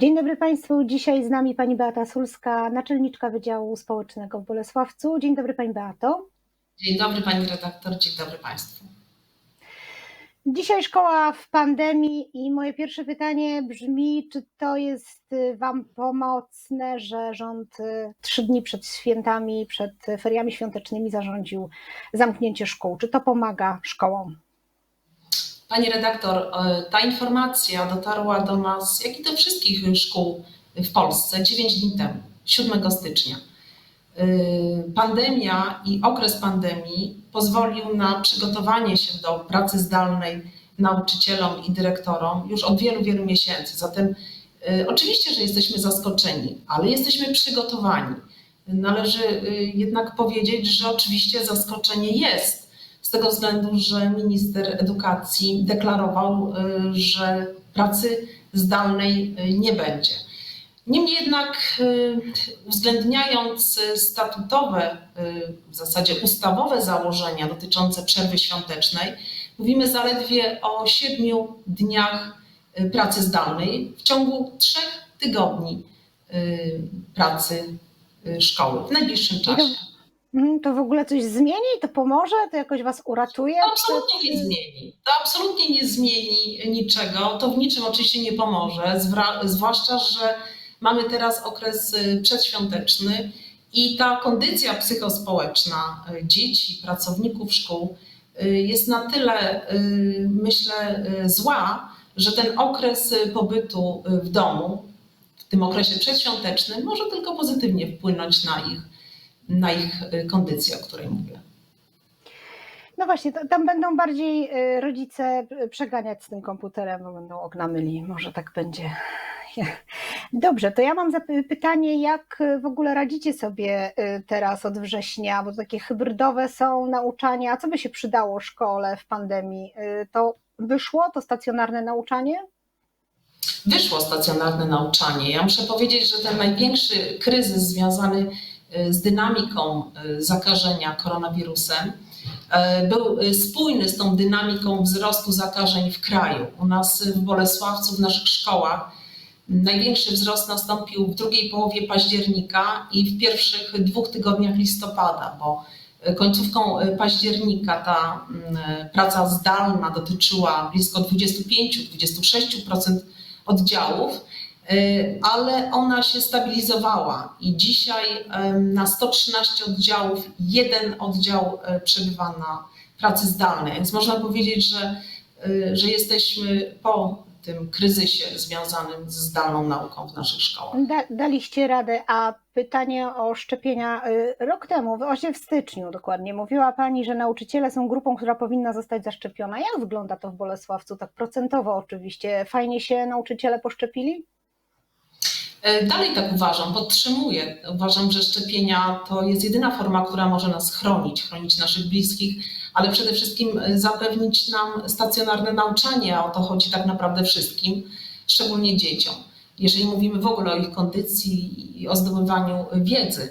Dzień dobry Państwu. Dzisiaj z nami pani Beata Sulska, naczelniczka Wydziału Społecznego w Bolesławcu. Dzień dobry Pani Beato. Dzień dobry Pani redaktor, dzień dobry Państwu. Dzisiaj szkoła w pandemii i moje pierwsze pytanie brzmi, czy to jest y, Wam pomocne, że rząd y, trzy dni przed świętami, przed feriami świątecznymi zarządził zamknięcie szkół? Czy to pomaga szkołom? Pani redaktor, e, ta informacja dotarła do nas, jak i do wszystkich szkół w Polsce 9 dni temu, 7 stycznia. E, Pandemia i okres pandemii pozwolił na przygotowanie się do pracy zdalnej nauczycielom i dyrektorom już od wielu, wielu miesięcy. Zatem e, oczywiście, że jesteśmy zaskoczeni, ale jesteśmy przygotowani. Należy jednak powiedzieć, że oczywiście zaskoczenie jest z tego względu, że minister edukacji deklarował, y, że pracy zdalnej y, nie będzie. Niemniej jednak, y, uwzględniając statutowe, w zasadzie ustawowe założenia dotyczące przerwy świątecznej, mówimy zaledwie o siedmiu dniach pracy zdalnej w ciągu trzech tygodni pracy szkoły w najbliższym czasie. Mhm, To w ogóle coś zmieni? To pomoże? To jakoś Was uratuje? To absolutnie nie zmieni. To absolutnie nie zmieni niczego. To w niczym oczywiście nie pomoże, zwłaszcza, że mamy teraz okres y, przedświąteczny i ta kondycja psychospołeczna y, dzieci, pracowników szkół y, jest na tyle, myślę, zła, że ten okres pobytu w domu, w tym okresie przedświątecznym, może tylko pozytywnie wpłynąć na ich, na ich y, kondycję, o której mówię. No właśnie, tam będą bardziej y, rodzice y, przeganiać z tym komputerem, bo będą okna myli, może tak będzie. Dobrze, to ja mam pytanie, jak w ogóle radzicie sobie teraz od września, bo takie hybrydowe są nauczania, co by się przydało szkole w pandemii? To wyszło, to stacjonarne nauczanie? wyszło stacjonarne nauczanie. Ja muszę powiedzieć, że ten największy kryzys związany z dynamiką y, zakażenia koronawirusem y, był y, spójny z tą dynamiką wzrostu zakażeń w kraju. U nas w Bolesławcu, w naszych szkołach, największy wzrost nastąpił w drugiej połowie października i w pierwszych dwóch tygodniach listopada, bo y, końcówką y, października ta mm, praca zdalna dotyczyła blisko 25-26% oddziałów, y, ale ona się stabilizowała i dzisiaj na 113 oddziałów jeden oddział e, przebywa na pracy zdalnej, więc można powiedzieć, że, y, że jesteśmy po tym kryzysie związanym z zdalną nauką w naszych szkołach. Da, daliście radę, a pytanie o szczepienia. y, Rok temu, właśnie w styczniu dokładnie, mówiła Pani, że nauczyciele są grupą, która powinna zostać zaszczepiona. Jak wygląda to w Bolesławcu, tak procentowo oczywiście? Fajnie się nauczyciele poszczepili? E, Dalej tak uważam, podtrzymuję. Uważam, że szczepienia to jest jedyna forma, która może nas chronić, chronić naszych bliskich, ale przede wszystkim e, zapewnić nam stacjonarne nauczanie, a o to chodzi tak naprawdę wszystkim, szczególnie dzieciom, jeżeli mówimy w ogóle o ich kondycji i o zdobywaniu wiedzy.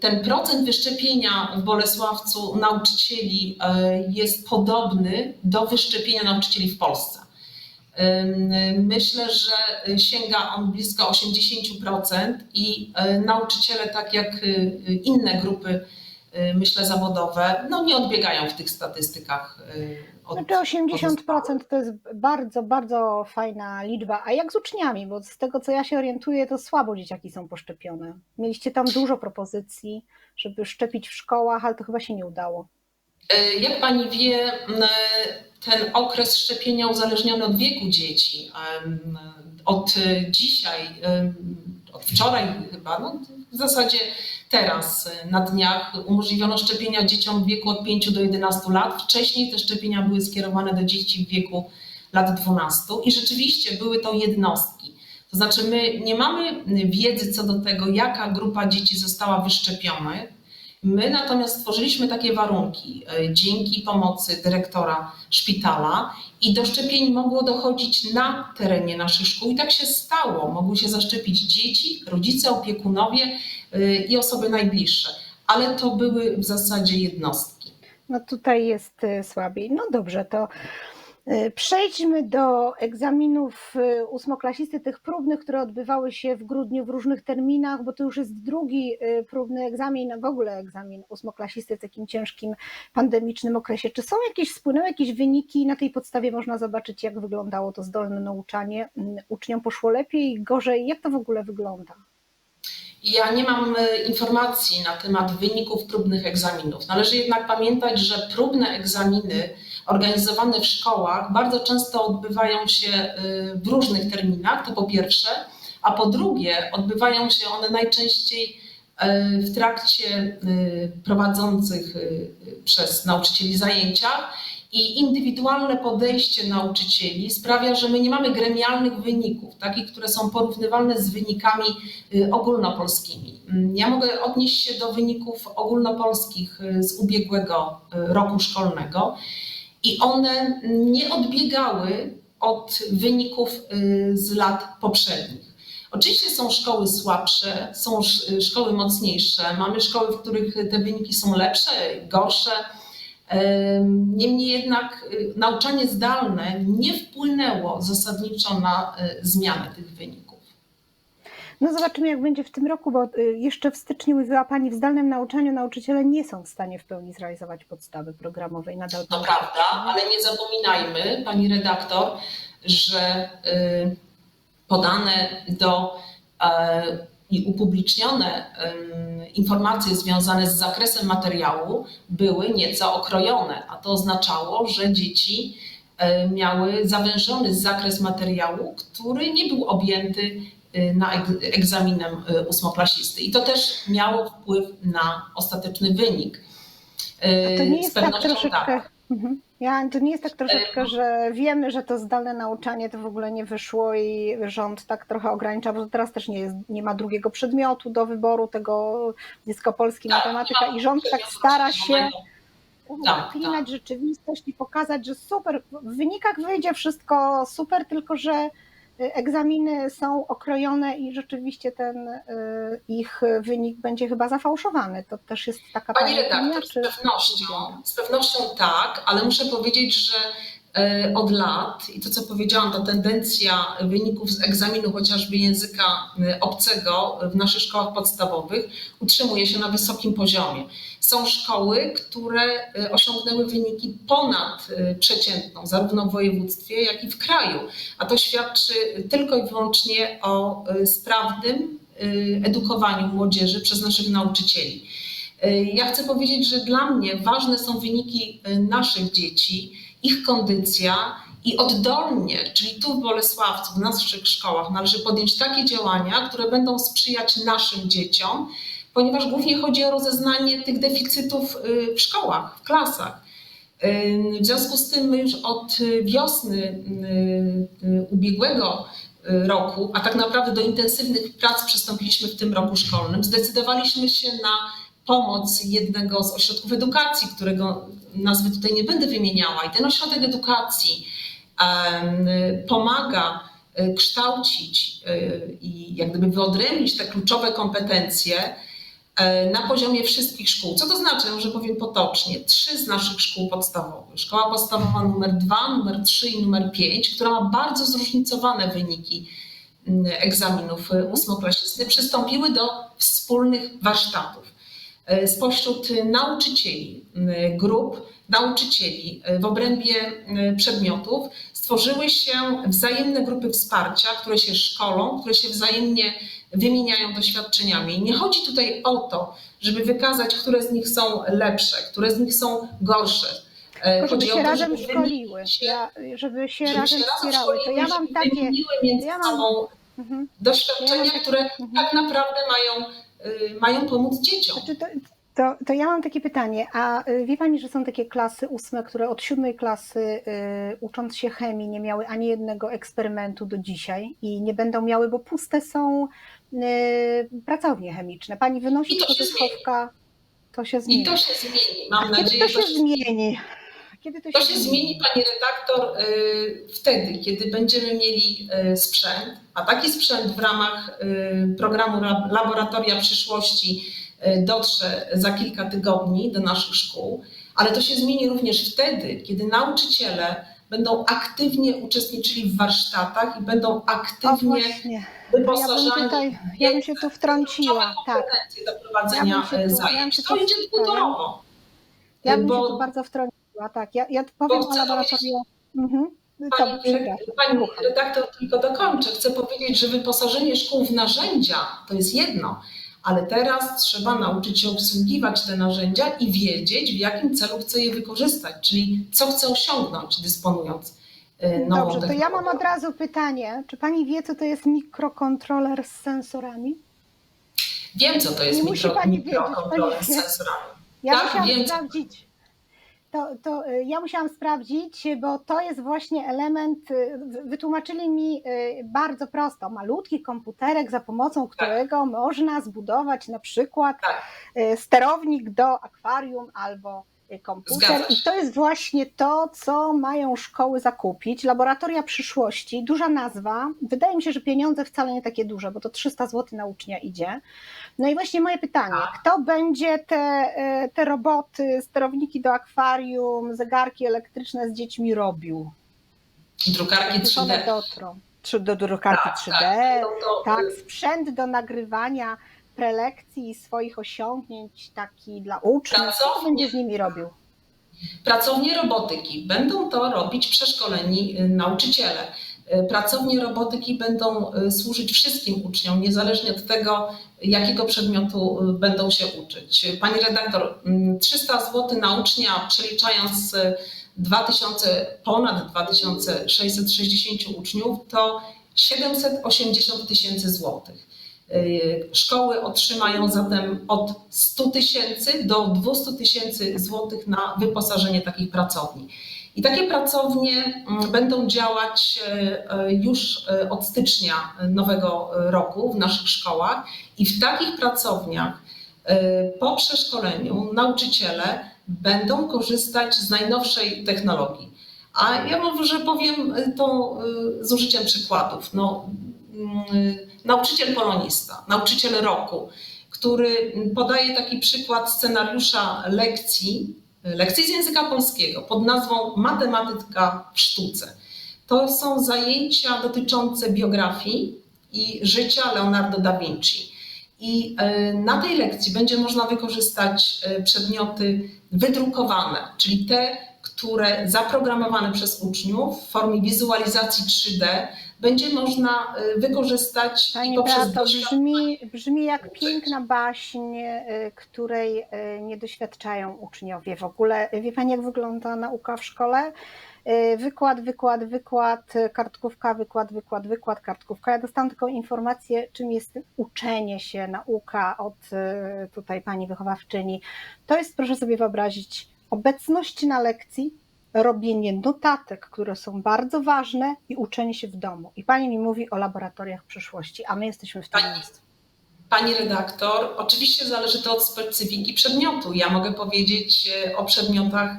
Ten procent wyszczepienia w Bolesławcu nauczycieli e, jest podobny do wyszczepienia nauczycieli w Polsce. Myślę, że sięga on blisko 80% i e, nauczyciele, tak jak e, inne grupy, e, myślę, zawodowe, no nie odbiegają w tych statystykach e, od Znaczy 80% to jest bardzo, bardzo fajna liczba. A jak z uczniami? Bo z tego, co ja się orientuję, to słabo dzieciaki są poszczepione. Mieliście tam dużo propozycji, żeby szczepić w szkołach, ale to chyba się nie udało. E, Jak pani wie, ten okres szczepienia uzależniony od wieku dzieci, od dzisiaj, od wczoraj chyba, no w zasadzie teraz na dniach umożliwiono szczepienia dzieciom w wieku od 5 do 11 lat. Wcześniej te szczepienia były skierowane do dzieci w wieku lat 12 i rzeczywiście były to jednostki. To znaczy my nie mamy wiedzy co do tego, jaka grupa dzieci została wyszczepiona, My natomiast stworzyliśmy takie warunki e, dzięki pomocy dyrektora szpitala i do szczepień mogło dochodzić na terenie naszych szkół i tak się stało. Mogły się zaszczepić dzieci, rodzice, opiekunowie e, i osoby najbliższe, ale to były w zasadzie jednostki. No tutaj jest y, słabiej. No dobrze, to Przejdźmy do egzaminów y, ósmoklasisty, tych próbnych, które odbywały się w grudniu w różnych terminach, bo to już jest drugi y, próbny egzamin, w ogóle egzamin ósmoklasisty w takim ciężkim pandemicznym okresie. Czy są jakieś, spłynęły jakieś wyniki na tej podstawie można zobaczyć, jak wyglądało to zdolne nauczanie? Mm, Uczniom poszło lepiej, gorzej? Jak to w ogóle wygląda? Ja nie mam e, informacji na temat wyników próbnych egzaminów. Należy jednak pamiętać, że próbne egzaminy organizowane w szkołach bardzo często odbywają się e, w różnych terminach, to po pierwsze, a po drugie odbywają się one najczęściej e, w trakcie e, prowadzących przez nauczycieli zajęciach i indywidualne podejście nauczycieli sprawia, że my nie mamy gremialnych wyników, takich, które są porównywalne z wynikami y, ogólnopolskimi. Mm, Ja mogę odnieść się do wyników ogólnopolskich y, z ubiegłego y, roku szkolnego i one nie odbiegały od wyników y, z lat poprzednich. Oczywiście są szkoły słabsze, są sz- szkoły mocniejsze, mamy szkoły, w których te wyniki są lepsze, gorsze. Em, Niemniej jednak y, nauczanie zdalne nie wpłynęło zasadniczo na y, zmianę tych wyników. No zobaczymy, jak będzie w tym roku, bo y, jeszcze w styczniu mówiła Pani, w zdalnym nauczaniu nauczyciele nie są w stanie w pełni zrealizować podstawy programowej. Nadal To prawda, ale nie zapominajmy, pani redaktor, że y, podane do e, i upublicznione em, informacje związane z zakresem materiału były nieco okrojone, a to oznaczało, że dzieci e, miały zawężony zakres materiału, który nie był objęty y, na eg- egzaminem y, ósmoklasisty. I to też miało wpływ na ostateczny wynik. A to Y, nie jest tak troszeczkę. Mhm. Ja, to nie jest tak troszeczkę, że wiemy, że to zdalne nauczanie to w ogóle nie wyszło i rząd tak trochę ogranicza, bo teraz też nie, jest, nie ma drugiego przedmiotu do wyboru tego dziecko polski, Tak, matematyka i rząd tak stara się. Tak, uklinać rzeczywistość i pokazać, że super, w wynikach wyjdzie wszystko super, tylko że y, egzaminy są okrojone i rzeczywiście ten y, ich wynik będzie chyba zafałszowany. To też jest taka Pani opinia, redaktor, z pewnością, z pewnością tak, ale muszę powiedzieć, że od lat i to, co powiedziałam, ta tendencja wyników z egzaminu chociażby języka e, obcego w naszych szkołach podstawowych utrzymuje się na wysokim poziomie. Są szkoły, które e, osiągnęły wyniki ponad e, przeciętną, zarówno w województwie, jak i w kraju. A to świadczy tylko i wyłącznie o e, sprawnym e, edukowaniu młodzieży przez naszych nauczycieli. E, Ja chcę powiedzieć, że dla mnie ważne są wyniki e, naszych dzieci, ich kondycja i oddolnie, czyli tu w Bolesławcu, w naszych szkołach, należy podjąć takie działania, które będą sprzyjać naszym dzieciom, ponieważ głównie chodzi o rozeznanie tych deficytów e, w szkołach, w klasach. E, W związku z tym my już od wiosny e, ubiegłego roku, a tak naprawdę do intensywnych prac przystąpiliśmy w tym roku szkolnym, zdecydowaliśmy się na pomoc jednego z ośrodków edukacji, którego nazwy tutaj nie będę wymieniała. I ten ośrodek edukacji pomaga e, kształcić e, i jak gdyby wyodrębnić te kluczowe kompetencje e, na poziomie wszystkich szkół. Co to znaczy, że powiem potocznie, trzy z naszych szkół podstawowych, szkoła podstawowa numer 2, numer 3 i numer 5, która ma bardzo zróżnicowane wyniki egzaminów ósmoklasisty, przystąpiły do wspólnych warsztatów. E, Spośród nauczycieli, grup nauczycieli e, w obrębie przedmiotów stworzyły się wzajemne grupy wsparcia, które się szkolą, które się wzajemnie wymieniają doświadczeniami. Nie chodzi tutaj o to, żeby wykazać, które z nich są lepsze, które z nich są gorsze. E, Tylko żeby Chodzi o się to, razem żeby szkoliły, się, ja, żeby się żeby razem się razem wspierały. To ja szkoliły, mam żeby takie. wymieniły między ja mam- sobą Mhm. doświadczenia, Ja mam- które mhm. tak naprawdę mają, mają pomóc dzieciom. Znaczy to, to, to ja mam takie pytanie, a y, wie Pani, że są takie klasy ósme, które od siódmej klasy y, ucząc się chemii nie miały ani jednego eksperymentu do dzisiaj i nie będą miały, bo puste są y, pracownie chemiczne. Pani wynosi I to się ze schowka, to się I zmieni. to się zmieni. Mam a kiedy nadzieję, to że się zmieni? Kiedy to, To się zmieni, pani redaktor, y, wtedy, kiedy będziemy mieli y, sprzęt, a taki sprzęt w ramach y, programu Lab- Laboratoria Przyszłości dotrze za kilka tygodni do naszych szkół, ale to się zmieni również wtedy, kiedy nauczyciele będą aktywnie uczestniczyli w warsztatach i będą O aktywnie właśnie, ja bym wyposażani tutaj, ja bym się tu wtrąciła, tak. do prowadzenia Ja bym się tu- e, ja bym zajęć. się To idzie dwutorowo. Ja bym bo- się tu bardzo wtrąciła, tak. Ja, ja powiem o chcę laboratorium. Mhm. Pani, przepraszam. pani redaktor, tylko dokończę. Chcę powiedzieć, że wyposażenie szkół w narzędzia to jest jedno, ale teraz trzeba nauczyć się obsługiwać te narzędzia i wiedzieć, w jakim celu chce je wykorzystać, czyli co chce osiągnąć, dysponując e, nową Dobrze, to ja mam od razu pytanie. Czy pani wie, co to jest mikrokontroler z sensorami? Wiem, co to jest Nie musi mikro, pani wiedzieć, mikrokontroler pani z sensorami. Ja Tak, musiałam wiem, sprawdzić. To, to y, ja musiałam sprawdzić, bo to jest właśnie element, y, wy- wytłumaczyli mi y, bardzo prosto, malutki komputerek, za pomocą którego można zbudować na przykład Tak. sterownik do akwarium albo komputer. Zgadza I to jest właśnie to, co mają szkoły zakupić. Laboratoria przyszłości, duża nazwa. Wydaje mi się, że pieniądze wcale nie takie duże, bo to 300 zł na ucznia idzie. No i właśnie moje pytanie, Tak. kto będzie te, e, te roboty, sterowniki do akwarium, zegarki elektryczne z dziećmi robił? Drukarki Gdzie one 3D. dotrą? Czy do drukarki Tak, 3D? tak. No to, Tak, y, sprzęt do nagrywania prelekcji i swoich osiągnięć taki dla uczniów. Co będzie z nimi robił? Pracownie robotyki będą to robić przeszkoleni y, nauczyciele. Y, Pracownie robotyki będą y, służyć wszystkim uczniom, niezależnie od tego, jakiego przedmiotu będą się uczyć. Pani redaktor, mm, 300 zł na ucznia, przeliczając y, 2000, ponad 2660 uczniów, to 780 tysięcy złotych. Y, Szkoły otrzymają zatem od 100 tysięcy do 200 tysięcy złotych na wyposażenie takich pracowni. I takie pracownie mm, będą działać e, e, już e, od stycznia nowego roku w naszych szkołach i w takich pracowniach po przeszkoleniu nauczyciele będą korzystać z najnowszej technologii. A ja może powiem to z użyciem przykładów. No, nauczyciel polonista, nauczyciel roku, który podaje taki przykład scenariusza lekcji, lekcji z języka polskiego pod nazwą Matematyka w sztuce. To są zajęcia dotyczące biografii i życia Leonardo da Vinci. I e, na tej lekcji będzie można wykorzystać przedmioty wydrukowane, czyli te, które zaprogramowane przez uczniów w formie wizualizacji 3D będzie można y, wykorzystać i Pani poprzez Beato, brzmi, brzmi jak piękna baśń, y, której y, nie doświadczają uczniowie. W ogóle wie Pani, jak wygląda nauka w szkole? Wykład, wykład, wykład, kartkówka, wykład, wykład, wykład, kartkówka. Ja dostałam taką informację, czym jest uczenie się, nauka od tutaj Pani wychowawczyni. To jest, proszę sobie wyobrazić, obecność na lekcji, robienie notatek, które są bardzo ważne i uczenie się w domu. I pani mi mówi o laboratoriach przyszłości, a my jesteśmy w tym Pani- miejscu. Pani redaktor, oczywiście zależy to od specyfiki przedmiotu. Ja mogę powiedzieć e, o przedmiotach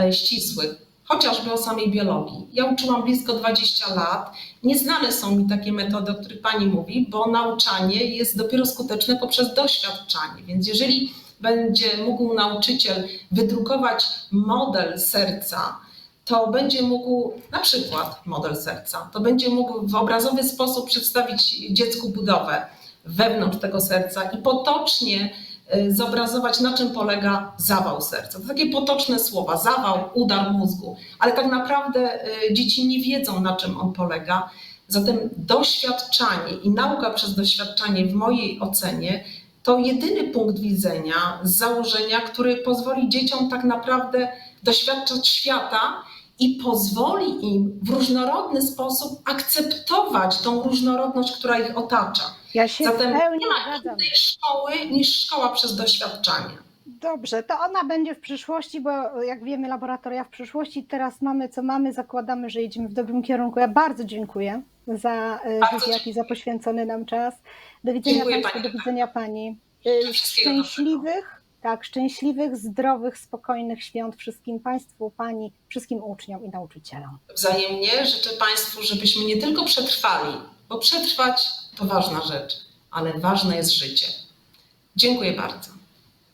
e, ścisłych, chociażby o samej biologii. Ja uczyłam blisko 20 lat. Nieznane są mi takie metody, o których Pani mówi, bo nauczanie jest dopiero skuteczne poprzez doświadczanie. Więc jeżeli będzie mógł nauczyciel wydrukować model serca, to będzie mógł, na przykład model serca, to będzie mógł w obrazowy sposób przedstawić dziecku budowę wewnątrz tego serca i potocznie y, zobrazować, na czym polega zawał serca. To takie potoczne słowa, zawał, udar mózgu, ale tak naprawdę y, dzieci nie wiedzą, na czym on polega. Zatem doświadczanie i nauka przez doświadczanie, w mojej ocenie, to jedyny punkt widzenia z założenia, który pozwoli dzieciom tak naprawdę doświadczać świata i pozwoli im w różnorodny sposób akceptować tą różnorodność, która ich otacza. Ja się Zatem nie ma innej szkoły niż szkoła przez doświadczanie. Dobrze, to ona będzie w przyszłości, bo jak wiemy, laboratoria w przyszłości. Teraz mamy, co mamy, zakładamy, że jedziemy w dobrym kierunku. Ja bardzo dziękuję za e, wywiad i za poświęcony nam czas. Do widzenia Dziękuję Państwu, pani do widzenia Pani. E. Szczęśliwych, tak, szczęśliwych, zdrowych, spokojnych świąt wszystkim Państwu, Pani, wszystkim uczniom i nauczycielom. Wzajemnie życzę Państwu, żebyśmy nie tylko przetrwali, bo przetrwać to ważna rzecz, ale ważne jest życie. Dziękuję bardzo.